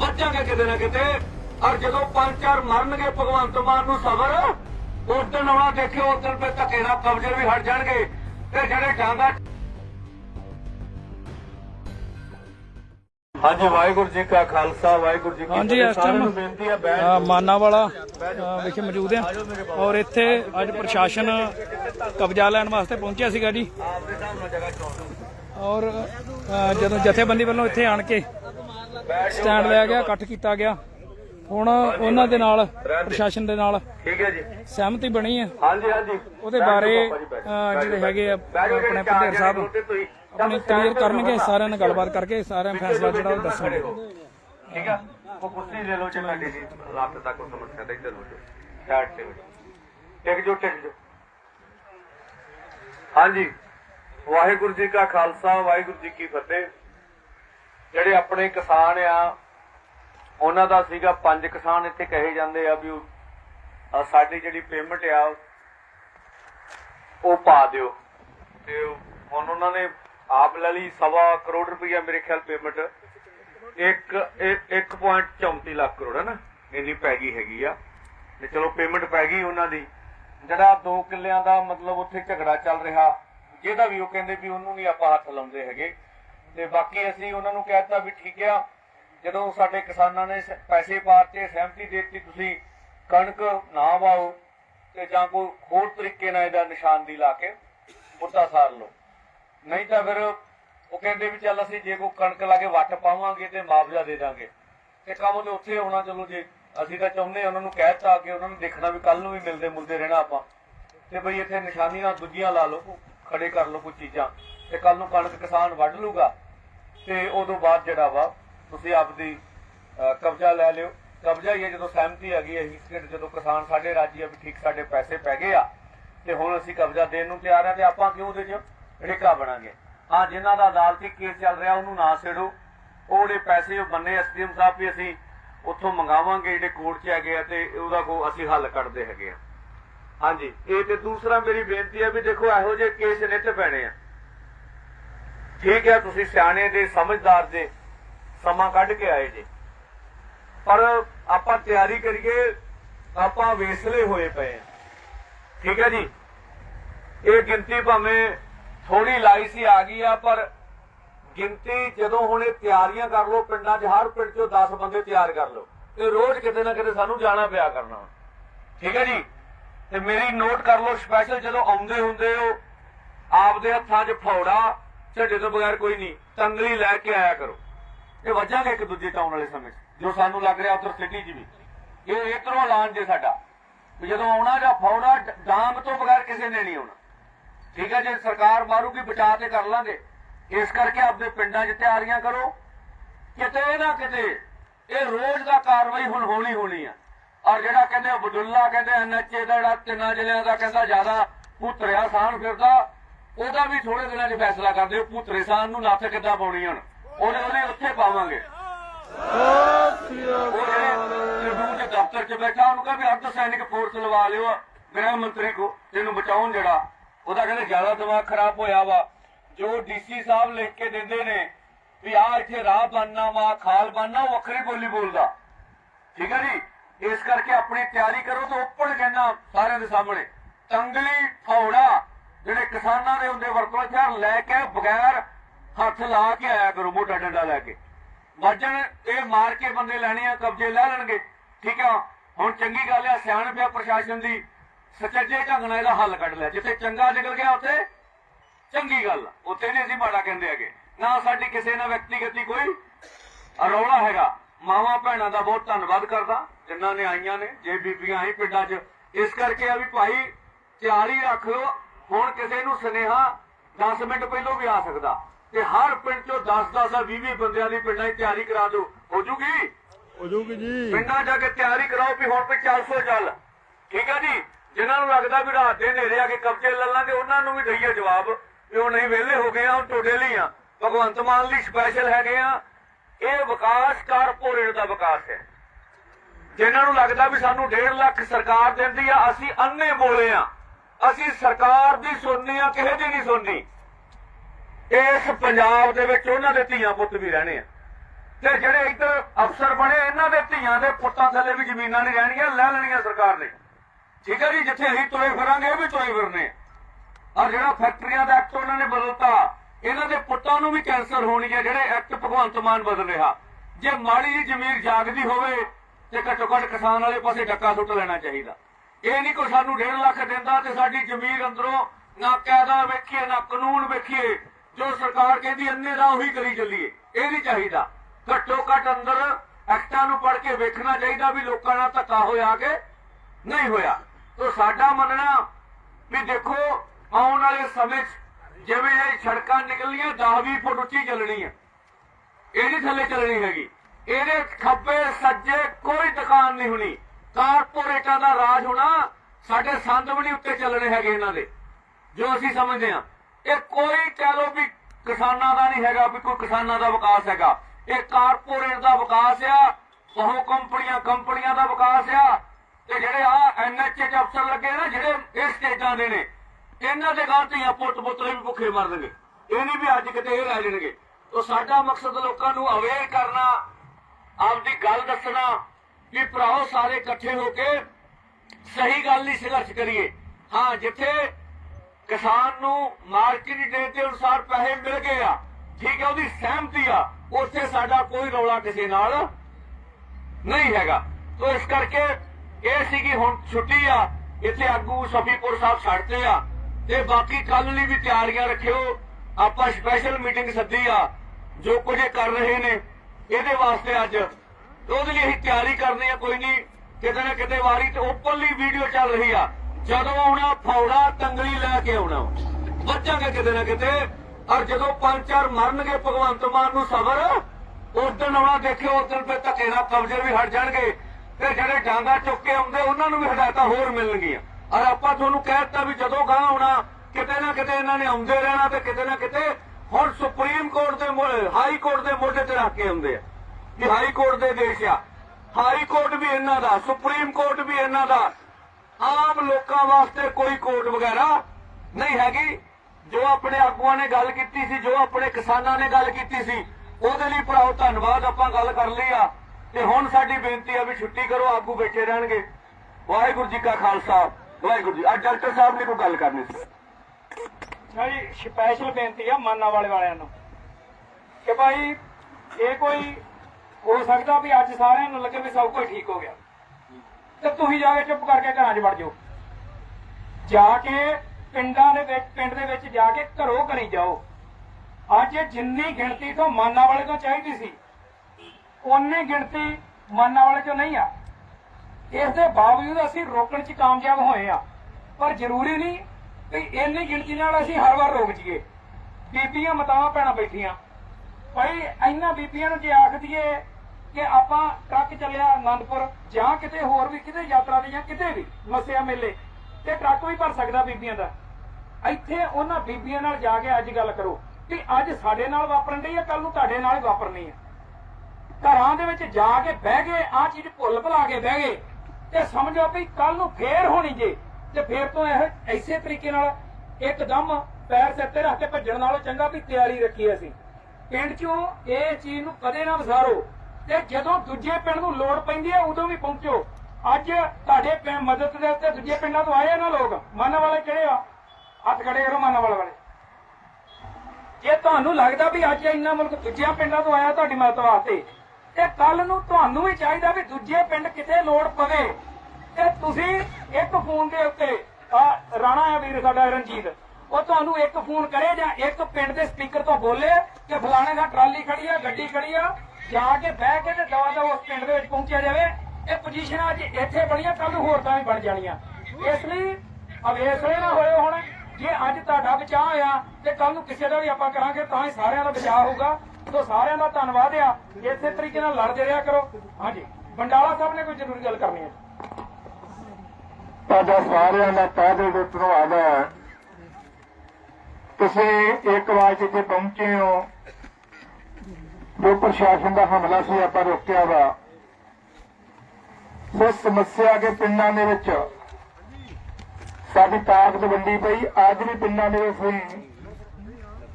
ਬਚਾਂਗੇ ਕਿਤੇ ਨਾ ਕਿਤੇ। ਔਰ ਜਦੋਂ ਪੰਜ ਚਾਰ ਮਰਨਗੇ ਭਗਵੰਤ ਮਾਨ ਨੂੰ ਸਬਰ ਉਸ ਦਿਨ ਆਉਣਾ ਦੇਖਿਓ ਉਸ ਦਿਨ ਤੇ ਧੱਕੇ ਨਾਲ ਕਬਜ਼ੇ ਵੀ ਹਟ ਜਾਣਗੇ। ਤੇ ਜਿਹੜੇ ਡਾਂਗਾ ਹਾਂਜੀ ਵਾਹਿਗੁਰੂ ਜੀ ਕਾ ਖਾਲਸਾ ਵਾਹਿਗੁਰੂ ਜੀ ਕੀ ਹਾਂਜੀ ਫਤਿਹ। ਇਸ ਟਾਈਮ ਬੇਨਤੀ ਹੈ ਬੈਠ ਮਾਨਾਵਾਲਾ ਵਿਖੇ ਮੌਜੂਦ ਹਾਂ ਔਰ ਇੱਥੇ ਅੱਜ ਪ੍ਰਸ਼ਾਸਨ ਕਬਜ਼ਾ ਲੈਣ ਵਾਸਤੇ ਪਹੁੰਚਿਆ ਸੀਗਾ ਜੀ। ਔਰ ਜਦੋਂ ਜਥੇਬੰਦੀ ਵੱਲੋਂ ਇੱਥੇ ਆਣ ਕੇ ਸਟੈਂਡ ਲਿਆ ਗਿਆ ਇਕੱਠ ਕੀਤਾ ਗਿਆ। ਹੁਣ ਉਹਨਾਂ ਦੇ ਨਾਲ ਪ੍ਰਸ਼ਾਸਨ ਦੇ ਨਾਲ ਠੀਕ ਹੈ ਜੀ। ਸਹਿਮਤੀ ਬਣੀ ਹੈ। ਹਾਂਜੀ ਹਾਂਜੀ। ਉਹਦੇ ਬਾਰੇ ਜਿਹੜੇ ਹੈਗੇ ਆ ਆਪਣੇ ਪੰਡੇਰ ਸਾਹਿਬ ਆਪਣੀ ਕਲੀਅਰ ਕਰਨਗੇ ਸਾਰਿਆਂ ਨਾਲ ਗੱਲਬਾਤ ਕਰਕੇ ਸਾਰਿਆਂ ਫੈਸਲਾ ਜਿਹੜਾ ਉਹ ਦੱਸਣਗੇ। ਠੀਕ ਆ ਉਹ ਕੁਰਸੀ ਲੈ ਲਓ ਤੁਹਾਡੀ ਜੀ ਰਾਤ ਤੱਕ ਕੋਈ ਸਮੱਸਿਆ ਚੱਲੂ ਸਾਈਡ ਤੇ ਹੋ ਜਾਓ। ਟਿਕ ਜੋ ਟਿਕ ਜੋ ਹਾਂਜੀ। ਵਾਹਿਗੁਰੂ ਜੀ ਕਾ ਖਾਲਸਾ ਵਾਹਿਗੁਰੂ ਜੀ ਕੀ ਫਤਿਹ। ਜਿਹੜੇ ਆਪਣੇ ਕਿਸਾਨ ਆ, ਉਹਨਾਂ ਦਾ ਸੀਗਾ ਪੰਜ ਕਿਸਾਨ ਇੱਥੇ ਕਹੇ ਜਾਂਦੇ ਆ ਵੀ ਸਾਡੀ ਜਿਹੜੀ ਪੇਮੈਂਟ ਆ, ਉਹ ਪਾ ਦਿਓ। ਤੇ ਹੁਣ ਉਹਨਾਂ ਨੇ ਆਪ ਲੈ ਲਈ ਸਵਾ ਕਰੋੜ ਰੁਪਈਆ ਮੇਰੇ ਖਿਆਲ ਪੇਮੈਂਟ ਇੱਕ 1.34 ਲੱਖ ਕਰੋੜ ਹੈ ਨਾ, ਇੰਨੀ ਪੈ ਗਈ ਹੈਗੀ ਆ। ਤੇ ਚਲੋ ਪੇਮੈਂਟ ਪੈ ਗਈ ਉਹਨਾਂ ਦੀ। ਜਿਹੜਾ 2 ਕਿੱਲਿਆਂ ਦਾ ਮਤਲਬ ਉੱਥੇ ਝਗੜਾ ਚੱਲ ਰਿਹਾ, ਜਿਹਦਾ ਵੀ ਉਹ ਕਹਿੰਦੇ ਵੀ ਉਹਨੂੰ ਨਹੀਂ ਆਪਾਂ ਹੱਥ ਲਾਉਂਦੇ ਹੈਗੇ। ਤੇ ਬਾਕੀ ਅਸੀਂ ਉਹਨਾਂ ਨੂੰ ਕਹਿਤਾ ਵੀ ਠੀਕ ਆ, ਜਦੋਂ ਸਾਡੇ ਕਿਸਾਨਾਂ ਨੇ ਸ- ਪੈਸੇ ਪਾਤੇ ਸਹਿਮਤੀ ਦਿੱਤੀ, ਤੁਸੀਂ ਕਣਕ ਨਾ ਵਾਓ ਤੇ ਜਾਂ ਕੋਈ ਹੋਰ ਤਰੀਕੇ ਨਾਲ ਇਹਦਾ ਨਿਸ਼ਾਨਦੀ ਲਾ ਕੇ ਮੁੱਦਾ ਸਾਰ ਲਓ। ਨਹੀਂ ਤਾਂ ਫਿਰ ਉਹ ਕਹਿੰਦੇ ਵੀ ਚੱਲ ਅਸੀਂ ਜੇ ਕੋਈ ਕਣਕ ਲਾ ਕੇ ਵੱਟ ਪਾਵਾਂਗੇ ਤੇ ਮੁਆਵਜ਼ਾ ਦੇ ਦਾਂਗੇ। ਤੇ ਕੰਮ ਤੇ ਉੱਥੇ ਹੋਣਾ, ਚਲੋ ਜੇ, ਅਸੀਂ ਤਾਂ ਚਾਹੁੰਦੇ ਹਾਂ ਉਹਨਾਂ ਨੂੰ ਕਹਿ ਦਿੱਤਾ ਕਿ ਉਹਨਾਂ ਨੂੰ ਦੇਖਣਾ ਵੀ ਕੱਲ ਨੂੰ ਵੀ ਮਿਲਦੇ ਮੁਲਦੇ ਰਹਿਣਾ ਆਪਾਂ। ਤੇ ਬਈ ਇੱਥੇ ਨਾਲ ਦੂਜੀਆਂ ਲਾ ਲਓ, ਖੜੇ ਕਰ ਲਓ ਕੋਈ ਚੀਜ਼ਾਂ। ਤੇ ਕੱਲ ਨੂੰ ਕਣਕ ਕਿਸਾਨ ਵੱਢ ਲੂਗਾ। ਤੇ ਉਦੋਂ ਬਾਅਦ ਜਿਹੜਾ ਵਾ, ਤੁਸੀਂ ਆਪਦੀ ਕਬਜ਼ਾ ਲੈ ਲਿਓ। ਕਬਜ਼ਾ ਹੀ ਹੈ ਜਦੋਂ ਸਹਿਮਤੀ ਹੈਗੀ ਹੈ, ਇਸ ਜਦੋਂ ਕਿਸਾਨ ਸਾਡੇ ਰਾਜੀ ਆ ਵੀ ਠੀਕ ਸਾਡੇ ਪੈਸੇ ਪੈ ਗਏ ਆ, ਤੇ ਹੁਣ ਅਸੀਂ ਕਬਜ਼ਾ ਦੇਣ ਨੂੰ ਤਿਆਰ ਆ ਤੇ ਆਪਾਂ ਕਿਉਂ ਉਹਦੇ 'ਚ ਢੇਕਾ ਬਣਾਂਗੇ? ਹਾਂ, ਜਿਨ੍ਹਾਂ ਦਾ ਅਦਾਲਤੀ ਕੇਸ ਚੱਲ ਰਿਹਾ, ਉਹਨੂੰ ਨਾ ਛੇੜੋ। ਉਹ ਜਿਹੜੇ ਪੈਸੇ ਉਹ ਬੰਨੇ, ਐਸਡੀਐਮ ਸਾਹਿਬ ਵੀ ਅਸੀਂ ਉੱਥੋਂ ਮੰਗਾਵਾਂਗੇ, ਜਿਹੜੇ ਕੋਰਟ 'ਚ ਹੈਗੇ ਆ ਤੇ ਉਹਦਾ ਕੋ ਅਸੀਂ ਹੱਲ ਕੱਢਦੇ ਹੈਗੇ ਆ। ਹਾਂਜੀ, ਇਹ ਤੇ ਦੂਸਰਾ ਮੇਰੀ ਬੇਨਤੀ ਹੈ ਵੀ ਦੇਖੋ, ਇਹੋ ਜਿਹੇ ਕੇਸ ਨਿੱਤ ਪੈਣੇ ਆ। ਠੀਕ ਹੈ, ਤੁਸੀਂ ਸਿਆਣੇ ਦੇ ਸਮਝਦਾਰ ਦੇ ਸਮਾਂ ਕੱਢ ਕੇ ਆਏ ਜੀ। ਪਰ ਆਪਾਂ ਤਿਆਰੀ ਕਰੀਏ, ਆਪਾਂ ਵੇਸਲੇ ਹੋਏ ਪਏ ਆ ਠੀਕ ਹੈ ਜੀ? ਇਹ ਗਿਣਤੀ ਭਾਵੇਂ ਥੋੜੀ ਲਾਈ ਸੀ, ਆ ਗਈ ਆ, ਪਰ ਗਿਣਤੀ ਜਦੋਂ ਹੁਣ ਇਹ ਤਿਆਰੀਆਂ ਕਰ ਲੋ ਪਿੰਡਾਂ 'ਚ, ਹਰ ਪਿੰਡ 'ਚੋਂ 10 ਬੰਦੇ ਤਿਆਰ ਕਰ ਲੋ ਤੇ ਰੋਜ਼ ਕਿਤੇ ਨਾ ਕਿਤੇ ਸਾਨੂੰ ਜਾਣਾ ਪਿਆ ਕਰਨਾ। ਠੀਕ ਹੈ ਜੀ? ਤੇ ਮੇਰੀ ਨੋਟ ਕਰ ਲੋ ਸਪੈਸ਼ਲ ਜਦੋਂ ਆਉਂਦੇ ਹੁੰਦੇ ਹੋ ਆਪਦੇ ਹੱਥਾਂ 'ਚ ਫੌੜਾ ਝੱਡੇ ਤੋਂ ਬਗੈਰ ਕੋਈ ਨਹੀਂ, ਤੰਗਲੀ ਲੈ ਕੇ ਆਇਆ ਕਰੋ। ਇਹ ਵਜਾਂਗੇ ਇੱਕ ਦੂਜੇ ਟਾਉਣ ਵਾਲੇ ਸਮੇਂ ਜੋ ਸਾਨੂੰ ਲੱਗ ਰਿਹਾ ਉਧਰ ਸਿਟੀ 'ਚ ਵੀ। ਇਹ ਇਧਰੋਂ ਐਲਾਨ ਜੇ ਸਾਡਾ, ਵੀ ਜਦੋਂ ਆਉਣਾ ਜਾਂ ਫੌੜਾ ਡ- ਤੋਂ ਬਗੈਰ ਕਿਸੇ ਨੇ ਨਹੀਂ ਆਉਣਾ। ਠੀਕ ਹੈ, ਜੇ ਸਰਕਾਰ ਮਾਰੂਗੀ, ਬਚਾ ਤੇ ਕਰ ਲਾਂਗੇ। ਇਸ ਕਰਕੇ ਆਪਦੇ ਪਿੰਡਾਂ 'ਚ ਤਿਆਰੀਆਂ ਕਰੋ। ਕਿਤੇ ਨਾ ਕਿਤੇ ਇਹ ਰੋਜ਼ ਦਾ ਕਾਰਵਾਈ ਹੁਣ ਹੋਣੀ ਹੋਣੀ ਆ। ਔਰ ਜਿਹੜਾ ਕਹਿੰਦੇ ਅਬਦੁੱਲਾ ਕਹਿੰਦੇ ਐਨਐਚਏ ਦਾ ਜਿਹੜਾ ਤਿੰਨਾਂ ਜ਼ਿਲ੍ਹਿਆਂ ਦਾ ਕਹਿੰਦਾ, ਜ਼ਿਆਦਾ ਪੁੱਤਰਿਆ ਸਾਨ ਫਿਰਦਾ ਉਹਦਾ ਵੀ ਥੋੜੇ ਦਿਨਾਂ 'ਚ ਫੈਸਲਾ ਕਰ ਦਿਓ, ਪੁੱਤਰੇ ਸਾਨ ਨੂੰ ਨੱਥ ਕਿੱਦਾਂ ਪਾਉਣੀ ਹੁਣ। ਉਹਦੇ ਉਹਦੇ ਉੱਥੇ ਪਾਵਾਂਗੇ। ਉਹ ਦਫ਼ਤਰ 'ਚ ਬੈਠਾ, ਉਹਨੂੰ ਕਹਾਂ ਵੀ ਅਰਧ ਸੈਨਿਕ ਫੋਰਸ ਲਵਾ ਲਿਓ। ਗ੍ਰਹਿ ਮੰਤਰੀ ਕੋ ਤੈਨੂੰ ਬਚਾਉਣ ਜਿਹੜਾ। ਉਹਦਾ ਕਹਿੰਦੇ, ਜ਼ਿਆਦਾ ਦਿਮਾਗ ਖਰਾਬ ਹੋਇਆ ਵਾ। ਜੋ ਡੀਸੀ ਸਾਹਿਬ ਲਿਖ ਕੇ ਦਿੰਦੇ ਨੇ ਵੀ ਆ ਇੱਥੇ ਰਾਹ ਬਣਨਾ ਵਾ, ਖਾਲ ਬਣਨਾ, ਉਹ ਵੱਖਰੀ ਬੋਲੀ ਬੋਲਦਾ। ਠੀਕ ਹੈ ਜੀ? ਇਸ ਕਰਕੇ ਆਪਣੀ ਤਿਆਰੀ ਕਰੋ ਤਾਂ ਓਪਨ ਕਹਿਣਾ ਸਾਰਿਆਂ ਦੇ ਸਾਹਮਣੇ, ਤੰਗਲੀ ਫੌੜਾ ਜਿਹੜੇ ਕਿਸਾਨਾਂ ਦੇ ਹੁੰਦੇ ਵਰਤੋਂ ਹਥਿਆਰ ਲੈ ਕੇ ਬਗੈਰ ਹੱਥ ਲਾ ਕੇ ਆਇਆ ਕਰੋ ਮੋਟਾ ਡੰਡਾ ਲੈ ਕੇ। ਵਜਣ ਇਹ ਮਾਰ ਕੇ ਬੰਦੇ ਲੈਣੇ ਆ, ਕਬਜ਼ੇ ਲੈ ਲੈਣਗੇ। ਠੀਕ ਆ? ਹੁਣ ਚੰਗੀ ਗੱਲ ਆ ਸਿਆਣ ਪਿਆ ਪ੍ਰਸ਼ਾਸਨ ਦੀ। ਸੱਚੇ ਢੰਗ ਨਾਲ ਇਹਦਾ ਹੱਲ ਕੱਢ ਲਿਆ। ਜਿੱਥੇ ਚੰਗਾ ਨਿਕਲ ਗਿਆ, ਉੱਥੇ ਚੰਗੀ ਗੱਲ ਉੱਥੇ ਨਹੀਂ ਅਸੀਂ ਮਾੜਾ ਕਹਿੰਦੇ ਹੈਗੇ। ਨਾ ਸਾਡੀ ਕਿਸੇ ਨਾਲ ਵਿਅਕਤੀਗਤ ਕੋਈ ਰੌਲਾ ਹੈਗਾ। ਮਾਵਾ ਭੈਣਾਂ ਦਾ ਬਹੁਤ ਧੰਨਵਾਦ ਕਰਦਾ ਜਿਨ੍ਹਾਂ ਨੇ ਆਈਆਂ ਨੇ, ਜੇ ਬੀਬੀਆਂ ਆਈ ਪਿੰਡਾਂ 'ਚ। ਇਸ ਕਰਕੇ ਆ ਵੀ ਭਾਈ ਤਿਆਰੀ ਰੱਖ ਲਓ ਹੁਣ ਕਿਸੇ ਨੂੰ ਸੁਨੇਹਾ 10 ਮਿੰਟ ਪਹਿਲਾਂ ਵੀ ਆ ਸਕਦਾ ਤੇ ਹਰ ਪਿੰਡ 'ਚੋਂ 10 10 20 20 ਬੰਦਿਆਂ ਦੀ ਪਿੰਡਾਂ 'ਚ ਤਿਆਰੀ ਕਰਾ ਦਿਓ। ਹੋ ਜੂਗੀ? ਹੋ ਜਾਊਗੀ ਜੀ। ਪਿੰਡਾਂ ਜਾ ਕੇ ਤਿਆਰੀ ਕਰਾਓ ਵੀ ਹੁਣ ਚੱਲ ਸੋ ਚੱਲ। ਠੀਕ ਹੈ ਜੀ? ਜਿਨ੍ਹਾਂ ਨੂੰ ਲੱਗਦਾ ਵੀ ਰਾਤ ਦੇ ਨੇੜੇ ਆ ਕੇ ਕਬਜ਼ੇ ਲੈ ਲਾਂਗੇ ਉਹਨਾਂ ਨੂੰ ਵੀ ਦਈਏ ਜਵਾਬ ਵੀ ਉਹ ਨਹੀਂ ਵਿਹਲੇ ਹੋ ਗਏ ਆ ਹੁਣ ਤੁਹਾਡੇ ਲਈ ਆ। ਭਗਵੰਤ ਮਾਨ ਲਈ ਸਪੈਸ਼ਲ ਹੈਗੇ ਆ। ਇਹ ਵਿਕਾਸ ਕਾਰਪੋਰੇਟ ਦਾ ਵਿਕਾਸ ਹੈ। ਜਿਨ੍ਹਾਂ ਨੂੰ ਲੱਗਦਾ ਵੀ ਸਾਨੂੰ 1.5 ਲੱਖ ਸਰਕਾਰ ਦਿੰਦੀ ਆ ਅਸੀਂ ਅੰਨੇ ਬੋਲੇ ਆ। ਅਸੀਂ ਸਰਕਾਰ ਦੀ ਸੁਣਨੀ ਆ, ਕਿਸੇ ਦੀ ਨਹੀਂ ਸੁਣਨੀ। ਇਸ ਪੰਜਾਬ ਦੇ ਵਿੱਚ ਉਹਨਾਂ ਦੇ ਧੀਆਂ ਪੁੱਤ ਵੀ ਰਹਿਣੇ ਆ। ਤੇ ਜਿਹੜੇ ਇੱਧਰ ਅਫਸਰ ਬਣੇ, ਇਹਨਾਂ ਦੇ ਧੀਆਂ ਦੇ ਪੁੱਤਾਂ ਥੱਲੇ ਵੀ ਜ਼ਮੀਨਾਂ ਨਹੀਂ ਰਹਿਣਗੀਆਂ, ਲੈ ਲੈਣੀਆਂ ਸਰਕਾਰ ਨੇ। ਠੀਕ ਹੈ ਜੀ, ਜਿੱਥੇ ਅਸੀਂ ਤੁਰੇ ਫਿਰਾਂਗੇ, ਇਹ ਵੀ ਤੁਰੇ ਫਿਰਨੇ ਔਰ ਜਿਹੜਾ ਫੈਕਟਰੀਆਂ ਦਾ ਐਕਟ ਉਹਨਾਂ ਨੇ ਬਦਲਤਾ, ਇਹਨਾਂ ਦੇ ਪੁੱਤਾਂ ਨੂੰ ਵੀ ਕੈਂਸਰ ਹੋਣੀ ਹੈ ਜਿਹੜੇ ਐਕਟ ਭਗਵੰਤ ਮਾਨ ਬਦਲ ਰਿਹਾ। ਜੇ ਮਾੜੀ ਜੀ ਜ਼ਮੀਰ ਜਾਗਦੀ ਹੋਵੇ, ਤੇ ਘੱਟੋ ਘੱਟ ਕਿਸਾਨ ਵਾਲੇ ਪਾਸੇ ਡੱਕਾ ਸੁੱਟ ਲੈਣਾ ਚਾਹੀਦਾ। ਇਹ ਨਹੀਂ ਕੋਈ ਸਾਨੂੰ 1.5 ਲੱਖ ਦਿੰਦਾ ਤੇ ਸਾਡੀ ਜ਼ਮੀਰ ਅੰਦਰੋਂ ਨਾ ਕਾਇਦਾ ਵੇਖੀਏ, ਨਾ ਕਾਨੂੰਨ ਵੇਖੀਏ। ਜੋ ਸਰਕਾਰ ਕਹਿੰਦੀ ਅੰਨੇ ਦਾ ਉਹੀ ਕਰੀ ਚੱਲੀਏ। ਇਹ ਨਹੀਂ ਚਾਹੀਦਾ। ਘੱਟੋ ਘੱਟ ਅੰਦਰ ਐਕਟਾਂ ਨੂੰ ਪੜ ਕੇ ਵੇਖਣਾ ਚਾਹੀਦਾ ਵੀ ਲੋਕਾਂ ਨਾਲ ਧੱਕਾ ਹੋਇਆ ਕਿ ਨਹੀਂ ਹੋਇਆ। ਤੋ ਸਾਡਾ ਮੰਨਣਾ ਵੀ ਦੇਖੋ, ਆਉਣ ਵਾਲੇ ਸਮੇਂ 'ਚ ਜਿਵੇਂ ਇਹ ਸੜਕਾਂ ਨਿਕਲਣੀਆਂ 10-20 ਫੁੱਟ ਉੱਚੀ ਚੱਲਣੀ ਹੈ ਇਹਦੇ ਥੱਲੇ ਚੱਲਣੀ ਹੈਗੀ। ਇਹਦੇ ਖੱਬੇ ਸੱਜੇ ਕੋਈ ਦੁਕਾਨ ਨਹੀਂ ਹੋਣੀ। ਕਾਰਪੋਰੇਟਾਂ ਦਾ ਰਾਜ ਹੋਣਾ ਸਾਡੇ ਸੰਦ ਵੀ ਨਹੀਂ ਉੱਤੇ ਚੱਲਣੇ ਹੈਗੇ ਇਹਨਾਂ ਦੇ, ਜੋ ਅਸੀਂ ਸਮਝਦੇ ਹਾਂ। ਇਹ ਕੋਈ ਕਹਿ ਲੋ ਵੀ ਕਿਸਾਨਾਂ ਦਾ ਨਹੀਂ ਹੈਗਾ, ਵੀ ਕੋਈ ਕਿਸਾਨਾਂ ਦਾ ਵਿਕਾਸ ਹੈਗਾ। ਇਹ ਕਾਰਪੋਰੇਟ ਦਾ ਵਿਕਾਸ ਆ, ਬਹੁ ਕੰਪਨੀਆਂ ਕੰਪਨੀਆਂ ਦਾ ਵਿਕਾਸ ਆ, ਤੇ ਜਿਹੜੇ ਆ ਐਨਐਚਏ ਚ ਅਫਸਰ ਲੱਗੇ ਨਾ, ਜਿਹੜੇ ਇਹ ਸਟੇਟਾਂ ਦੇ ਨੇ, ਇਹਨਾਂ ਦੇ ਗਾਂ ਧੀਆਂ ਪੁੱਤ ਪੁੱਤਰੇ ਵੀ ਭੁੱਖੇ ਮਰਨਗੇ ਇਹ ਨਹੀਂ ਵੀ ਅੱਜ ਕਿਤੇ ਇਹ ਰਹਿ ਜਾਣਗੇ। ਤੋ ਸਾਡਾ ਮਕਸਦ ਲੋਕਾਂ ਨੂੰ ਅਵੇਅਰ ਕਰਨਾ, ਆਪਦੀ ਗੱਲ ਦੱਸਣਾ ਵੀ ਭਰਾਓ ਸਾਰੇ ਇਕੱਠੇ ਹੋ ਕੇ ਸਹੀ ਗੱਲ ਲਈ ਸੰਘਰਸ਼ ਕਰੀਏ। ਹਾਂ, ਜਿੱਥੇ ਕਿਸਾਨ ਨੂੰ ਮਾਰਕੀਟ ਰੇਟ ਦੇ ਅਨੁਸਾਰ ਪੈਸੇ ਮਿਲ ਗਏ ਆ, ਠੀਕ ਹੈ, ਉਹਦੀ ਸਹਿਮਤੀ ਆ, ਉੱਥੇ ਸਾਡਾ ਕੋਈ ਰੌਲਾ ਕਿਸੇ ਨਾਲ ਨਹੀਂ ਹੈਗਾ। ਤੋ ਇਸ ਕਰਕੇ ਇਹ ਸੀਗੀ ਹੁਣ ਛੁੱਟੀ ਆ, ਇੱਥੇ ਆਗੂ ਸਫੀਪੁਰ ਸਾਹਿਬ ਛੱਡਦੇ ਆ, ਤੇ ਬਾਕੀ ਕੱਲ ਲਈ ਵੀ ਤਿਆਰੀਆਂ ਰੱਖਿਓ। ਆਪਾਂ ਸਪੈਸ਼ਲ ਮੀਟਿੰਗ ਸੱਦੀ ਆ, ਜੋ ਕੁਝ ਕਰ ਰਹੇ ਨੇ, ਇਹਦੇ ਵਾਸਤੇ ਅੱਜ ਤੇ ਉਹਦੇ ਲਈ ਅਸੀਂ ਤਿਆਰੀ ਕਰਨੀ ਆ, ਕੋਈ ਨਹੀਂ, ਕਿਤੇ ਨਾ ਕਿਤੇ ਵਾਰੀ ਤੇ ਓਪਨਲੀ ਵੀਡੀਓ ਚੱਲ ਰਹੀ ਆ। ਜਦੋਂ ਆਉਣਾ, ਫੌੜਾ, ਤੰਗਲੀ ਲੈ ਕੇ ਆਉਣਾ। ਬਚਾਂਗੇ ਕਿਤੇ ਨਾ ਕਿਤੇ। ਔਰ ਜਦੋਂ ਪੰਜ ਚਾਰ ਮਰਨਗੇ ਭਗਵੰਤ ਮਾਨ ਨੂੰ ਸਬਰ ਉਦੋਂ ਆਉਣਾ, ਦੇਖਿਓ ਉਦੋਂ ਤੇ ਧੱਕੇ ਨਾਲ ਕਬਜ਼ੇ ਵੀ ਹਟ ਜਾਣਗੇ। ਤੇ ਜਿਹੜੇ ਡਾਂਗਾ ਚੁੱਕ ਕੇ ਆਉਂਦੇ, ਉਹਨਾਂ ਨੂੰ ਵੀ ਹਦਾਇਤਾਂ ਹੋਰ ਮਿਲਣਗੀਆਂ। ਔਰ ਆਪਾਂ ਤੁਹਾਨੂੰ ਕਹਿ ਦਿੱਤਾ ਵੀ ਜਦੋਂ ਗਾਂ ਆਉਣਾ, ਕਿਤੇ ਨਾ ਕਿਤੇ ਇਹਨਾਂ ਨੇ ਆਉਂਦੇ ਰਹਿਣਾ ਤੇ ਕਿਤੇ ਨਾ ਕਿਤੇ ਹੁਣ ਸੁਪਰੀਮ ਕੋਰਟ ਦੇ ਹਾਈ ਕੋਰਟ ਦੇ ਮੋਢੇ ਤੇ ਰੱਖ ਕੇ ਆਉਂਦੇ ਆ। ਕਿ ਹਾਈ ਕੋਰਟ ਦੇ ਦੇਸ਼ ਆ ਹਾਈ ਕੋਰਟ ਵੀ ਇਹਨਾਂ ਦਾ, ਸੁਪਰੀਮ ਕੋਰਟ ਵੀ ਇਹਨਾਂ ਦਾ। ਆਮ ਲੋਕਾਂ ਵਾਸਤੇ ਕੋਈ ਕੋਰਟ ਵਗੈਰਾ ਨਹੀਂ ਹੈਗੀ। ਜੋ ਆਪਣੇ ਆਗੂਆਂ ਨੇ ਗੱਲ ਕੀਤੀ ਸੀ, ਜੋ ਆਪਣੇ ਕਿਸਾਨਾਂ ਨੇ ਗੱਲ ਕੀਤੀ ਸੀ, ਉਹਦੇ ਲਈ ਭਰਾਓ ਧੰਨਵਾਦ, ਆਪਾਂ ਗੱਲ ਕਰ ਲਈ ਆ। ਤੇ ਹੁਣ ਸਾਡੀ ਬੇਨਤੀ ਆ ਵੀ ਛੁੱਟੀ ਕਰੋ, ਆਗੂ ਬੈਠੇ ਰਹਿਣਗੇ। ਵਾਹਿਗੁਰੂ ਜੀ ਕਾ ਖਾਲਸਾ, ਵਾਹਿਗੁਰੂ ਜੀ, ਅੱਜ ਡਾਕਟਰ ਸਾਹਿਬ ਨੇ ਕੋਈ ਗੱਲ ਕਰਨੀ ਸੀ? ਜੀ, ਸਪੈਸ਼ਲ ਬੇਨਤੀ ਆ ਮਾਨਾ ਵਾਲੇ ਵਾਲਿਆਂ ਨੂੰ। ਕਿ ਭਾਈ, ਇਹ ਕੋਈ ਹੋ ਸਕਦਾ ਵੀ ਅੱਜ ਸਾਰਿਆਂ ਨੂੰ ਲੱਗੇ ਵੀ ਸਭ ਕੁਝ ਠੀਕ ਹੋ ਗਿਆ। ਤੇ ਤੁਸੀਂ ਜਾ ਕੇ ਚੁੱਪ ਕਰਕੇ ਘਰਾਂ 'ਚ ਵੜ ਜਾਓ। ਜਾ ਕੇ ਪਿੰਡਾਂ ਦੇ ਵਿੱਚ ਪਿੰਡ ਦੇ ਵਿੱਚ ਜਾ ਕੇ ਘਰੋਂ ਘਰੀ ਜਾਓ। ਅੱਜ ਜਿੰਨੀ ਗਿਣਤੀ ਤੋਂ ਮਾਨਾ ਵਾਲੇ ਤੋਂ ਚਾਹੀਦੀ ਸੀ ਉਨੀ ਗਿਣਤੀ ਮਾਨਾ ਵਾਲੇ ਚੋਂ ਨਹੀਂ ਆ। ਇਸ ਦੇ ਬਾਵਜੂਦ ਅਸੀਂ ਰੋਕਣ 'ਚ ਕਾਮਯਾਬ ਹੋਏ ਆ। ਪਰ ਜ਼ਰੂਰੀ ਨਹੀਂ ਵੀ ਇੰਨੀ ਗਿਣਤੀ ਨਾਲ ਅਸੀਂ ਹਰ ਵਾਰ ਰੋਕ ਜੀਏ ਬੀਬੀਆਂ ਮਤਾਵਾਂ ਪੈਣਾ ਬੈਠੀਆਂ। ਭਾਈ, ਇਹਨਾਂ ਬੀਬੀਆਂ ਨੂੰ ਜੇ ਆਖ ਦਈਏ ਕਿ ਆਪਾਂ ਟਰੱਕ ਚੱਲਿਆ ਆਨੰਦਪੁਰ ਜਾਂ ਕਿਤੇ ਹੋਰ ਵੀ, ਕਿਤੇ ਯਾਤਰਾ ਤੇ ਜਾਂ ਕਿਤੇ ਵੀ ਮਸਿਆ ਮੇਲੇ, ਤੇ ਟਰੱਕ ਵੀ ਭਰ ਸਕਦਾ ਬੀਬੀਆਂ ਦਾ। ਇੱਥੇ ਉਹਨਾਂ ਬੀਬੀਆਂ ਨਾਲ ਜਾ ਕੇ ਅੱਜ ਗੱਲ ਕਰੋ ਕਿ ਅੱਜ ਸਾਡੇ ਨਾਲ ਵਾਪਰਨ ਡਈ ਹੈ ਕੱਲ ਨੂੰ ਤੁਹਾਡੇ ਨਾਲ ਵਾਪਰਨੀ ਹੈ ਘਰਾਂ ਦੇ ਵਿੱਚ ਜਾ ਕੇ ਬਹਿ ਗਏ ਆ ਚੀਜ਼ ਭੁੱਲ ਭੁਲਾ ਕੇ ਬਹਿ ਗਏ, ਤੇ ਸਮਝੋ ਵੀ ਕੱਲ ਨੂੰ ਫੇਰ ਹੋਣੀ ਜੇ, ਤੇ ਫੇਰ ਤੋਂ ਇਹ ਐਸੇ ਤਰੀਕੇ ਨਾਲ ਇੱਕਦਮ ਪੈਰ ਸਿਰ ਤੇ ਰੱਖ ਕੇ ਭੱਜਣ ਨਾਲੋਂ ਚੰਗਾ ਵੀ ਤਿਆਰੀ ਰੱਖੀ ਅਸੀਂ। ਪਿੰਡ ਚੋਂ ਇਹ ਚੀਜ਼ ਨੂੰ ਕਦੇ ਨਾ ਵਿਸਾਰੋ। ਤੇ ਜਦੋਂ ਦੂਜੇ ਪਿੰਡ ਨੂੰ ਲੋੜ ਪੈਂਦੀ ਹੈ, ਉਦੋਂ ਵੀ ਪਹੁੰਚੋ। ਅੱਜ ਤੁਹਾਡੇ ਪਿੰ- ਮਦਦ ਦੇ ਉੱਤੇ ਦੂਜੇ ਪਿੰਡਾਂ ਤੋਂ ਆਏ ਨਾ ਲੋਕ? ਮਨ ਵਾਲੇ ਕਿਹੜੇ ਆ? ਹੱਥ ਖੜੇ ਕਰੋ ਮਨ ਵਾਲੇ। ਵਾਲੇ ਜੇ ਤੁਹਾਨੂੰ ਲੱਗਦਾ ਵੀ ਅੱਜ ਇੰਨਾ ਮੁਲਕ ਦੂਜਿਆਂ ਪਿੰਡਾਂ ਤੋਂ ਆਇਆ ਤੁਹਾਡੀ ਮਦਦ ਵਾਸਤੇ, ਤੇ ਕੱਲ ਨੂੰ ਤੁਹਾਨੂੰ ਵੀ ਚਾਹੀਦਾ ਵੀ ਦੂਜੇ ਪਿੰਡ ਕਿਤੇ ਲੋੜ ਪਵੇ। ਤੇ ਤੁਸੀਂ ਇੱਕ ਫੋਨ ਦੇ ਉੱਤੇ ਰਾਣਾ ਆ ਵੀਰ ਸਾਡਾ ਰਣਜੀਤ, ਉਹ ਤੁਹਾਨੂੰ ਇੱਕ ਫੋਨ ਕਰੇ ਜਾਂ ਇੱਕ ਪਿੰਡ ਦੇ ਸਪੀਕਰ ਤੋਂ ਬੋਲੇ ਕਿ ਫਲਾਣੇ ਦਾ ਟਰਾਲੀ ਖੜੀ ਆ, ਗੱਡੀ ਖੜੀ ਆ, ਜਾ ਕੇ ਬਹਿ ਕੇ ਤੇ ਦਵਾ ਦਵਾ ਉਸ ਪਿੰਡ ਦੇ ਵਿੱਚ ਪਹੁੰਚਿਆ ਜਾਵੇ। ਇਹ ਪੋਜੀਸ਼ਨਾਂ ਅੱਜ ਇੱਥੇ ਬਣੀਆਂ ਕੱਲ ਨੂੰ ਹੋਰ ਤਾਂ ਵੀ ਬਣ ਜਾਣੀਆਂ ਇਸ ਲਈ ਅਵੇਸਲੇ ਨਾ ਹੋਏ ਹੁਣ। ਜੇ ਅੱਜ ਤੁਹਾਡਾ ਬਚਾਅ ਹੋਇਆ ਤੇ ਕੱਲ ਨੂੰ ਕਿਸੇ ਦਾ ਵੀ ਆਪਾਂ ਕਰਾਂਗੇ, ਤਾਂ ਹੀ ਸਾਰਿਆਂ ਦਾ ਬਚਾਅ ਹੋਊਗਾ। ਸੋ ਸਾਰਿਆਂ ਦਾ ਧੰਨਵਾਦ ਆ। ਇਸੇ ਤਰੀਕੇ ਨਾਲ ਲੜਦੇ ਰਿਹਾ ਕਰੋ। ਹਾਂਜੀ, ਬੰਡਾਲਾ ਸਾਹਿਬ ਨੇ ਕੋਈ ਜ਼ਰੂਰੀ ਗੱਲ ਕਰਨੀ ਹੈ? ਤੁਹਾਡਾ ਸਾਰਿਆਂ ਦਾ ਤਹਿ ਦਿਲ ਤੋਂ ਧੰਨਵਾਦ ਹੈ। ਤੁਸੀਂ ਇੱਕ ਵਾਰ ਜਿੱਥੇ ਪਹੁੰਚੇ ਹੋ, ਜੋ ਪ੍ਰਸ਼ਾਸਨ ਦਾ ਹਮਲਾ ਸੀ, ਆਪਾਂ ਰੋਕਿਆ ਵਾ। ਸੋ ਸਮੱਸਿਆ ਕੇ ਪਿੰਡਾਂ ਦੇ ਵਿੱਚ। ਸਾਡੀ ਤਾਕਤ ਵੰਡੀ ਪਈ, ਅੱਜ ਵੀ ਪਿੰਡਾਂ ਦੇ ਵਿੱਚ ਅਸੀਂ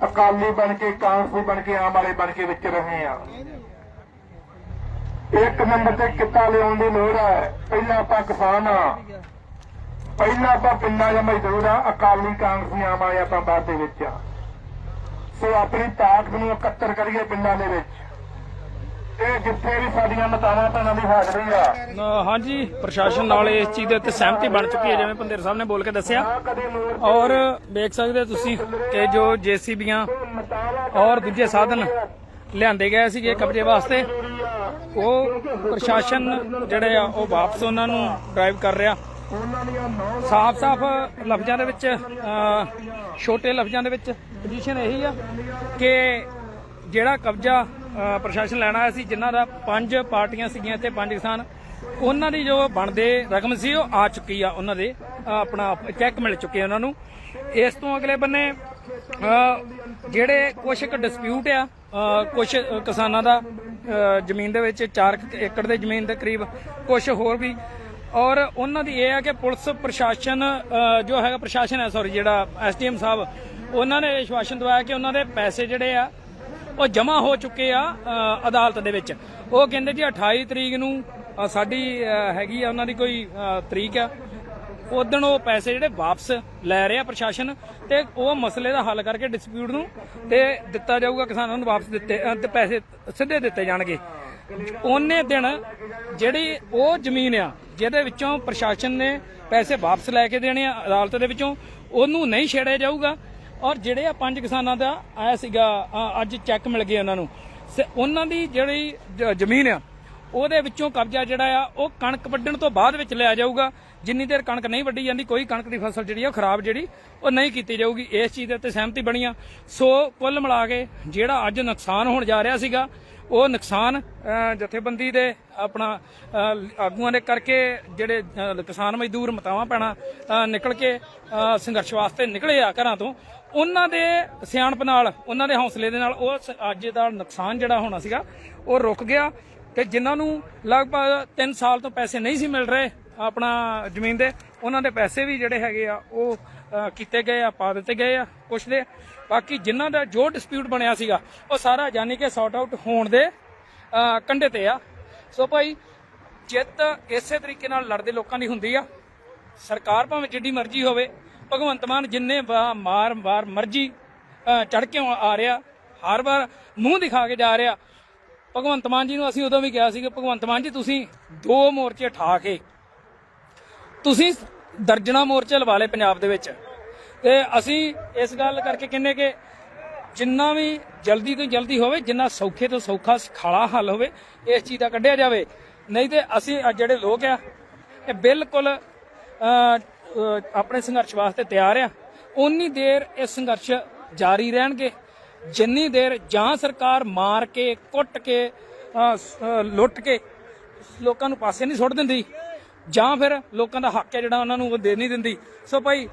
ਅਕਾਲੀ ਬਣ ਕੇ, ਕਾਂਗਰਸੀ ਬਣ ਕੇ, ਆਮ ਵਾਲੇ ਬਣ ਕੇ ਵਿੱਚ ਰਹੇ ਆ ਇੱਕ ਨੰਬਰ ਤੇ ਕਿੱਤਾ ਲਿਆਉਣ ਦੀ ਲੋੜ ਹੈ, ਪਹਿਲਾਂ ਆਪਾਂ ਕਿਸਾਨ ਆ ਪਹਿਲਾਂ ਆਪਾਂ ਪਿੰਡਾਂ ਜਾਂ ਮਜ਼ਦੂਰ ਆ ਅਕਾਲੀ ਕਾਂਗਰਸੀ ਆਮ ਆਏ ਆਪਾਂ ਬਾਅਦ ਦੇ ਵਿੱਚ ਆ। ਸੋ ਆਪਣੀ ਤਾਕਤ ਨੂੰ ਇਕੱਤਰ ਕਰੀਏ ਪਿੰਡਾਂ ਦੇ ਵਿੱਚ। ਇਹ ਜਿੱਥੇ ਵੀ ਸਾਡੀਆਂ ਮਤਾਵਾਂ ਭੈਣਾਂ ਦੀ ਹਾਜ਼ਰੀ ਆ। ਹਾਂਜੀ ਪ੍ਰਸ਼ਾਸਨ ਨਾਲ ਇਸ ਚੀਜ਼ ਦੇ ਉੱਤੇ ਸਹਿਮਤੀ ਬਣ ਚੁੱਕੀ ਹੈ ਜਿਵੇਂ ਪੰਦੇਰ ਸਾਹਿਬ ਨੇ ਬੋਲ ਕੇ ਦੱਸਿਆ। ਔਰ ਵੇਖ ਸਕਦੇ ਤੁਸੀਂ ਕਿ ਜੋ ਜੀਸੀਬੀਆਂ ਔਰ ਦੂਜੇ ਸਾਧਨ ਲਿਆਂਦੇ ਗਏ ਸੀਗੇ ਕਬਜ਼ੇ ਵਾਸਤੇ ਉਹ ਪ੍ਰਸ਼ਾਸਨ ਜਿਹੜੇ ਆ ਉਹ ਵਾਪਸ ਉਹਨਾਂ ਨੂੰ ਡਰਾਈਵ ਕਰ ਰਿਹਾ। ਸਾਫ਼-ਸਾਫ਼ ਲਫ਼ਜ਼ਾਂ ਦੇ ਵਿੱਚ ਛੋਟੇ ਲਫ਼ਜ਼ਾਂ ਦੇ ਵਿੱਚ ਪੋਜੀਸ਼ਨ ਇਹੀ ਆ ਕਿ ਜਿਹੜਾ ਕਬਜ਼ਾ ਪ੍ਰਸ਼ਾਸਨ ਲੈਣਾ ਆਇਆ ਸੀ, ਜਿਨ੍ਹਾਂ ਦਾ ਪੰਜ ਪਾਰਟੀਆਂ ਸੀਗੀਆਂ ਤੇ ਪੰਜ ਕਿਸਾਨ, ਉਹਨਾਂ ਦੀ ਜੋ ਬਣਦੇ ਰਕਮ ਸੀ, ਉਹ ਆ ਚੁੱਕੀ ਆ ਉਹਨਾਂ ਦੇ ਆਪਣਾ ਚੈੱਕ ਮਿਲ ਚੁੱਕੇ ਉਹਨਾਂ ਨੂੰ। ਇਸ ਤੋਂ ਅਗਲੇ ਬੰਨੇ ਜਿਹੜੇ ਕੁਝ ਇੱਕ ਡਿਸਪਿਊਟ ਆ ਕੁਝ ਕਿਸਾਨਾਂ ਦਾ ਜ਼ਮੀਨ ਦੇ ਵਿੱਚ 4 ਏਕੜ ਦੇ ਜ਼ਮੀਨ ਦੇ ਕਰੀਬ ਕੁਝ ਹੋਰ ਵੀ ਔਰ ਉਹਨਾਂ ਦੀ ਇਹ ਹੈ ਕਿ ਪੁਲਿਸ ਪ੍ਰਸ਼ਾਸਨ ਜੋ ਹੈਗਾ ਪ੍ਰਸ਼ਾਸਨ ਹੈ ਸੌਰੀ ਜਿਹੜਾ ਐਸਡੀਐਮ ਸਾਹਿਬ, ਉਹਨਾਂ ਨੇ ਵਿਸ਼ਵਾਸਨ ਦਵਾਇਆ ਕਿ ਉਹਨਾਂ ਦੇ ਪੈਸੇ ਜਿਹੜੇ ਆ, ਉਹ ਜਮ੍ਹਾਂ ਹੋ ਚੁੱਕੇ ਆ ਅਦਾਲਤ ਦੇ ਵਿੱਚ। ਉਹ ਕਹਿੰਦੇ ਜੀ 28 ਤਰੀਕ ਨੂੰ ਸਾਡੀ ਹੈਗੀ ਆ, ਉਹਨਾਂ ਦੀ ਕੋਈ ਤਰੀਕ ਆ। ਉਦੋਂ ਉਹ ਪੈਸੇ ਜਿਹੜੇ ਵਾਪਸ ਲੈ ਰਿਹਾ ਪ੍ਰਸ਼ਾਸਨ ਤੇ ਉਹ ਮਸਲੇ ਦਾ ਹੱਲ ਕਰਕੇ ਡਿਸਪਿਊਟ ਨੂੰ ਤੇ ਦਿੱਤਾ ਜਾਊਗਾ ਕਿਸਾਨਾਂ ਨੂੰ ਵਾਪਸ ਦਿੱਤੇ ਪੈਸੇ ਸਿੱਧੇ ਦਿੱਤੇ ਜਾਣਗੇ। ਉਹਨੇ ਦਿਨ ਜਿਹੜੀ ਉਹ ਜ਼ਮੀਨ ਆ, ਜਿਹਦੇ ਵਿੱਚੋਂ ਪ੍ਰਸ਼ਾਸਨ ਨੇ ਪੈਸੇ ਵਾਪਸ ਲੈ ਕੇ ਦੇਣੇ ਆ, ਅਦਾਲਤ ਦੇ ਵਿੱਚੋਂ, ਉਹਨੂੰ ਨਹੀਂ ਛੇੜਿਆ ਜਾਊਗਾ। ਔਰ ਜਿਹੜੇ ਆ ਪੰਜ ਕਿਸਾਨਾਂ ਦਾ ਆਇਆ ਸੀਗਾ ਅੱਜ ਚੈੱਕ ਮਿਲ ਗਏ ਉਹਨਾਂ ਨੂੰ। ਉਹਨਾਂ ਦੀ ਜਿਹੜੀ ਜ਼ਮੀਨ ਆ, ਉਹਦੇ ਵਿੱਚੋਂ ਕਬਜ਼ਾ ਜਿਹੜਾ ਆ, ਉਹ ਕਣਕ ਵੱਢਣ ਤੋਂ ਬਾਅਦ ਵਿੱਚ ਲਿਆ ਜਾਊਗਾ। ਜਿੰਨੀ ਦੇਰ ਕਣਕ ਨਹੀਂ ਵੱਢੀ ਜਾਂਦੀ, ਕੋਈ ਕਣਕ ਦੀ ਫਸਲ ਜਿਹੜੀ ਆ, ਉਹ ਖਰਾਬ ਜਿਹੜੀ, ਉਹ ਨਹੀਂ ਕੀਤੀ ਜਾਊਗੀ। ਇਸ ਚੀਜ਼ ਦੇ ਉੱਤੇ ਸਹਿਮਤੀ ਬਣੀ ਆ। ਸੋ ਕੁੱਲ ਮਿਲਾ ਕੇ ਜਿਹੜਾ ਅੱਜ ਨੁਕਸਾਨ ਹੋਣ ਜਾ ਰਿਹਾ ਸੀਗਾ ਉਹ ਨੁਕਸਾਨ ਜਥੇਬੰਦੀ ਦੇ ਆਪਣਾ ਆਗੂਆਂ ਦੇ ਕਰਕੇ ਜਿਹੜੇ ਕਿਸਾਨ ਮਜ਼ਦੂਰ ਮਤਾਵਾਂ ਪੈਣਾ ਨਿਕਲ ਕੇ ਸੰਘਰਸ਼ ਵਾਸਤੇ ਨਿਕਲੇ ਆ ਘਰਾਂ ਤੋਂ, ਉਹਨਾਂ ਦੇ ਸਿਆਣਪ ਨਾਲ, ਉਹਨਾਂ ਦੇ ਹੌਸਲੇ ਦੇ ਨਾਲ ਉਹ ਅੱਜ ਦਾ ਨੁਕਸਾਨ ਜਿਹੜਾ ਹੋਣਾ ਸੀਗਾ, ਉਹ ਰੁਕ ਗਿਆ ਤੇ ਜਿਨ੍ਹਾਂ ਨੂੰ ਲਗਭਗ 3 ਸਾਲ ਤੋਂ ਪੈਸੇ ਨਹੀਂ ਸੀ ਮਿਲ ਰਹੇ ਆਪਣਾ ਜ਼ਮੀਨ ਦੇ, ਉਹਨਾਂ ਦੇ ਪੈਸੇ ਵੀ ਜਿਹੜੇ ਹੈਗੇ ਆ, ਉਹ ਕੀਤੇ ਗਏ ਆ ਪਾ ਦਿੱਤੇ ਗਏ ਆ ਕੁਛ ਦੇ। ਬਾਕੀ ਜਿਨ੍ਹਾਂ ਦਾ ਜੋ ਡਿਸਪਿਊਟ ਬਣਿਆ ਸੀਗਾ ਉਹ ਸਾਰਾ ਯਾਨੀ ਕਿ ਸੌਟ ਆਊਟ ਹੋਣ ਦੇ ਅ, ਕੰਢੇ ਤੇ ਆ। ਸੋ ਭਾਈ ਜਿੱਤ ਇਸੇ ਤਰੀਕੇ ਨਾਲ ਲੜਦੇ ਲੋਕਾਂ ਦੀ ਹੁੰਦੀ ਆ। ਸਰਕਾਰ ਭਾਵੇਂ ਜਿੱਡੀ ਮਰਜ਼ੀ ਹੋਵੇ ਭਗਵੰਤ ਮਾਨ ਜਿੰਨੇ ਵਾ- ਮਾਰ ਮਾਰ ਮਰਜ਼ੀ ਚੜ ਕੇ ਆ ਰਿਹਾ ਹਰ ਵਾਰ ਮੂੰਹ ਦਿਖਾ ਕੇ ਜਾ ਰਿਹਾ। ਭਗਵੰਤ ਮਾਨ ਜੀ ਨੂੰ ਅਸੀਂ ਉਦੋਂ ਵੀ ਕਿਹਾ ਸੀ ਕਿ ਭਗਵੰਤ ਮਾਨ ਜੀ ਤੁਸੀਂ ਦੋ ਮੋਰਚੇ ਠਾ ਕੇ ਤੁਸੀਂ ਦਰਜਨਾ ਮੋਰਚੇ ਲਵਾ ਲਏ ਪੰਜਾਬ ਦੇ ਵਿੱਚ। ਤੇ ਅਸੀਂ ਇਸ ਗੱਲ ਕਰਕੇ ਕਹਿੰਨੇ ਕਿ ਜਿੰਨਾ ਵੀ ਜਲਦੀ ਤੋਂ ਜਲਦੀ ਹੋਵੇ, ਜਿੰਨਾ ਸੌਖੇ ਤੋਂ ਸੌਖਾ ਖਾਲਾ ਹੱਲ ਹੋਵੇ, ਇਸ ਚੀਜ਼ ਦਾ ਕੱਢਿਆ ਜਾਵੇ। ਨਹੀਂ ਤੇ ਅਸੀਂ ਜਿਹੜੇ ਲੋਕ ਆ, ਇਹ ਬਿਲਕੁਲ ਆਪਣੇ ਸੰਘਰਸ਼ ਵਾਸਤੇ ਤਿਆਰ ਆ। ਉਨੀ ਦੇਰ ਇਹ ਸੰਘਰਸ਼ ਜਾਰੀ ਰਹਿਣਗੇ। ਜਿੰਨੀ ਦੇਰ ਜਾਂ ਸਰਕਾਰ ਮਾਰ ਕੇ, ਕੁੱਟ ਕੇ ਲੁੱਟ ਕੇ ਲੋਕਾਂ ਨੂੰ ਪਾਸੇ ਨਹੀਂ ਸੁੱਟ ਦਿੰਦੀ ਜਾਂ ਫਿਰ ਲੋਕਾਂ ਦਾ ਹੱਕ ਹੈ ਜਿਹੜਾ ਉਹਨਾਂ ਨੂੰ ਉਹ ਦੇ ਨਹੀਂ ਦਿੰਦੀ। ਸੋ ਭਾਈ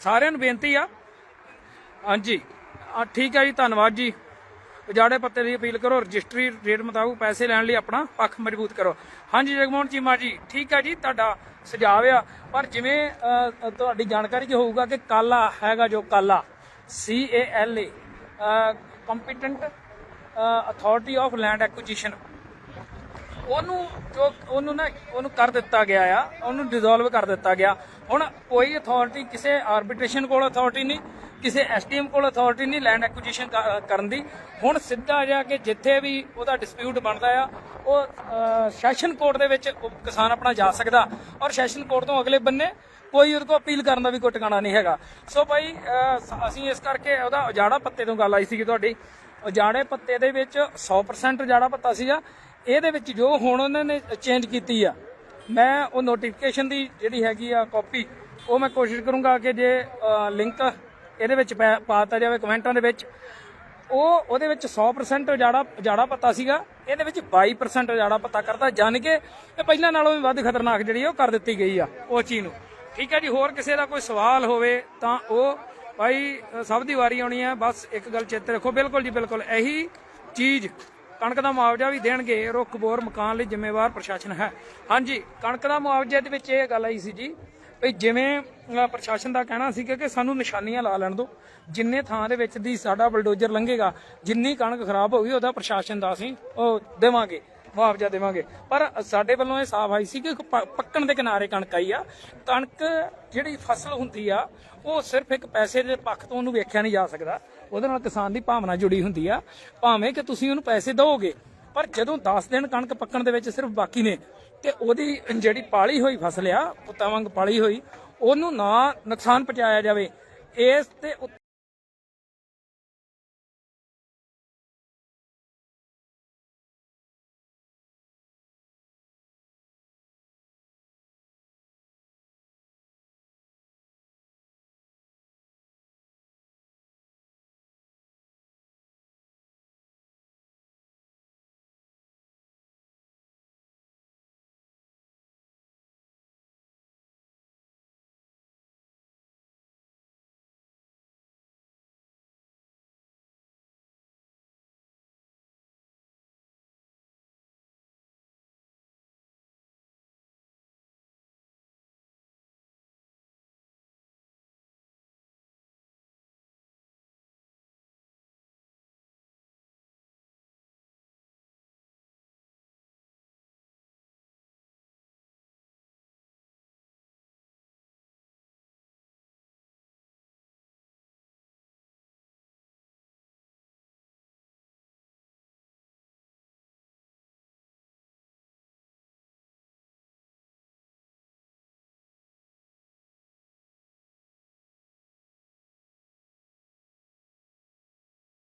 ਸਾਰਿਆਂ ਨੂੰ ਬੇਨਤੀ ਆ। ਹਾਂਜੀ। ਆ ਠੀਕ ਹੈ ਜੀ, ਧੰਨਵਾਦ ਜੀ। ਉਜਾੜੇ ਪੱਤੇ ਦੀ ਅਪੀਲ ਕਰੋ, ਰਜਿਸਟਰੀ ਰੇਟ ਮੁਤਾਬਕ ਪੈਸੇ ਲੈਣ ਲਈ ਆਪਣਾ ਪੱਖ ਮਜ਼ਬੂਤ ਕਰੋ। ਹਾਂਜੀ, ਜਗਮੋਹਨ ਚੀਮਾ ਜੀ, ਠੀਕ ਹੈ ਜੀ, ਤੁਹਾਡਾ ਸੁਝਾਅ ਆ। ਪਰ ਜਿਵੇਂ ਤੁਹਾਡੀ ਜਾਣਕਾਰੀ 'ਚ ਹੋਊਗਾ ਕਿ ਕਾਲਾ ਹੈਗਾ ਜੋ CALA C A L A competent authority of land acquisition ਉਹਨੂੰ ਜੋ ਉਹਨੂੰ ਨਾ ਉਹਨੂੰ ਕਰ ਦਿੱਤਾ ਗਿਆ ਆ, ਉਹਨੂੰ ਡਿਸੋਲਵ ਕਰ ਦਿੱਤਾ ਗਿਆ। ਹੁਣ ਕੋਈ ਅਥਾਰਟੀ ਕਿਸੇ ਆਰਬਿਟ੍ਰੇਸ਼ਨ ਕੋਲ ਅਥਾਰਟੀ ਨਹੀਂ, ਕਿਸੇ ਐਸਡੀਐਮ ਕੋਲ ਅਥਾਰਟੀ ਨਹੀਂ ਲੈਂਡ ਐਕੁਜੀਸ਼ਨ ਕਰਨ ਦੀ। ਹੁਣ ਸਿੱਧਾ ਜਾ ਕੇ ਜਿੱਥੇ ਵੀ ਉਹਦਾ ਡਿਸਪਿਊਟ ਬਣਦਾ ਆ, ਉਹ ਸੈਸ਼ਨ ਕੋਰਟ ਦੇ ਵਿੱਚ ਕਿਸਾਨ ਆਪਣਾ ਜਾ ਸਕਦਾ ਔਰ ਸੈਸ਼ਨ ਕੋਰਟ ਤੋਂ ਅਗਲੇ ਬੰਨੇ ਕੋਈ ਉਹਦੇ ਕੋਲ ਅਪੀਲ ਕਰਨ ਦਾ ਵੀ ਕੋਈ ਟਿਕਾਣਾ ਨਹੀਂ ਹੈਗਾ। ਸੋ ਭਾਈ ਅਸੀਂ ਇਸ ਕਰਕੇ ਉਹਦਾ ਉਜਾੜਾ ਪੱਤੇ ਤੋਂ ਗੱਲ ਆਈ ਸੀਗੀ ਤੁਹਾਡੀ। ਉਜਾੜੇ ਪੱਤੇ ਦੇ ਵਿੱਚ 100% ਉਜਾੜਾ ਪੱਤਾ ਸੀਗਾ। ਇਹਦੇ ਵਿੱਚ ਜੋ ਹੁਣ ਉਹਨਾਂ ਨੇ ਚੇਂਜ ਕੀਤੀ ਆ, ਮੈਂ ਉਹ ਨੋਟੀਫਿਕੇਸ਼ਨ ਦੀ ਜਿਹੜੀ ਹੈਗੀ ਆ ਕਾਪੀ ਉਹ ਮੈਂ ਕੋਸ਼ਿਸ਼ ਕਰੂੰਗਾ ਕਿ ਜੇ ਲਿੰਕ ਇਹਦੇ ਵਿੱਚ ਪਾ- ਪਾ ਦਿੱਤਾ ਜਾਵੇ ਕਮੈਂਟਾਂ ਦੇ ਵਿੱਚ। ਉਹ ਉਹਦੇ ਵਿੱਚ 100% ਉਜਾੜਾ ਉਜਾੜਾ ਪੱਤਾ ਸੀਗਾ, ਇਹਦੇ ਵਿੱਚ 22% ਉਜਾੜਾ ਪੱਤਾ ਕਰਦਾ ਜਾਣ ਕੇ ਇਹ ਪਹਿਲਾਂ ਨਾਲੋਂ ਵੀ ਵੱਧ ਖਤਰਨਾਕ ਜਿਹੜੀ ਉਹ ਕਰ ਦਿੱਤੀ ਗਈ ਆ, ਉਹ ਚੀਜ਼ ਨੂੰ। ਠੀਕ ਹੈ ਜੀ, ਹੋਰ ਕਿਸੇ ਦਾ ਕੋਈ ਸਵਾਲ ਹੋਵੇ ਤਾਂ ਉਹ ਭਾਈ, ਸਭ ਦੀ ਵਾਰੀ ਆਉਣੀ ਹੈ ਬਸ ਇੱਕ ਗੱਲ ਚੇਤੇ ਰੱਖੋ, ਬਿਲਕੁਲ ਜੀ ਬਿਲਕੁਲ, ਇਹੀ ਚੀਜ਼ ਕਣਕ ਦਾ ਮੁਆਵਜ਼ਾ ਵੀ ਦੇਣਗੇ ਰੁੱਖ ਬੋਰ ਮਕਾਨ ਲਈ ਜ਼ਿੰਮੇਵਾਰ ਪ੍ਰਸ਼ਾਸਨ ਹੈ। ਹਾਂਜੀ, ਕਣਕ ਦਾ ਮੁਆਵਜ਼ੇ ਦੇ ਵਿੱਚ ਇਹ ਗੱਲ ਆਈ ਸੀ ਜੀ, ਵੀ ਜਿਵੇਂ ਪ੍ਰਸ਼ਾਸਨ ਦਾ ਕਹਿਣਾ ਸੀ ਕਿ ਸਾਨੂੰ ਨਿਸ਼ਾਨੀਆਂ ਲਾ ਲੈਣ ਦਿਓ। ਜਿੰਨੇ ਥਾਂ ਦੇ ਵਿੱਚ ਦੀ ਸਾਡਾ ਬਲਡੋਜ਼ਰ ਲੰਘੇਗਾ, ਜਿੰਨੀ ਕਣਕ ਖਰਾਬ ਹੋ ਗਈ, ਉਹਦਾ ਪ੍ਰਸ਼ਾਸਨ ਦਾ ਅਸੀਂ ਉਹ ਦੇਵਾਂਗੇ। ਮੁਆਵਜ਼ਾ ਦੇਵਾਂਗੇ। ਪਰ ਸਾਡੇ ਵੱਲੋਂ ਇਹ ਸਾਫ਼ ਆਈ ਸੀ ਕਿ ਪੱਕਣ ਦੇ ਕਿਨਾਰੇ ਕਣਕ ਆਈ ਆ। ਕਣਕ ਜਿਹੜੀ ਫਸਲ ਹੁੰਦੀ ਆ, ਉਹ ਸਿਰਫ ਇੱਕ ਪੈਸੇ ਦੇ ਪੱਖ ਤੋਂ ਉਹਨੂੰ ਵੇਖਿਆ ਨਹੀਂ ਜਾ ਸਕਦਾ। ਉਹਦੇ ਨਾਲ ਕਿਸਾਨ ਦੀ ਭਾਵਨਾ ਜੁੜੀ ਹੁੰਦੀ ਆ। ਭਾਵੇਂ ਕਿ ਤੁਸੀਂ ਉਹਨੂੰ ਪੈਸੇ ਦਿਓਗੇ, ਪਰ ਜਦੋਂ 10 ਦਿਨ ਕਣਕ ਪੱਕਣ ਦੇ ਵਿੱਚ ਸਿਰਫ ਬਾਕੀ ਨੇ, ਤੇ ਉਹਦੀ ਜਿਹੜੀ ਪਾਲੀ ਹੋਈ ਫਸਲ ਆ, ਪੁੱਤਾਂ ਵਾਂਗ ਪਾਲੀ ਹੋਈ, ਉਹਨੂੰ ਨਾ ਨੁਕਸਾਨ ਪਹੁੰਚਾਇਆ ਜਾਵੇ। ਇਸ ਤੇ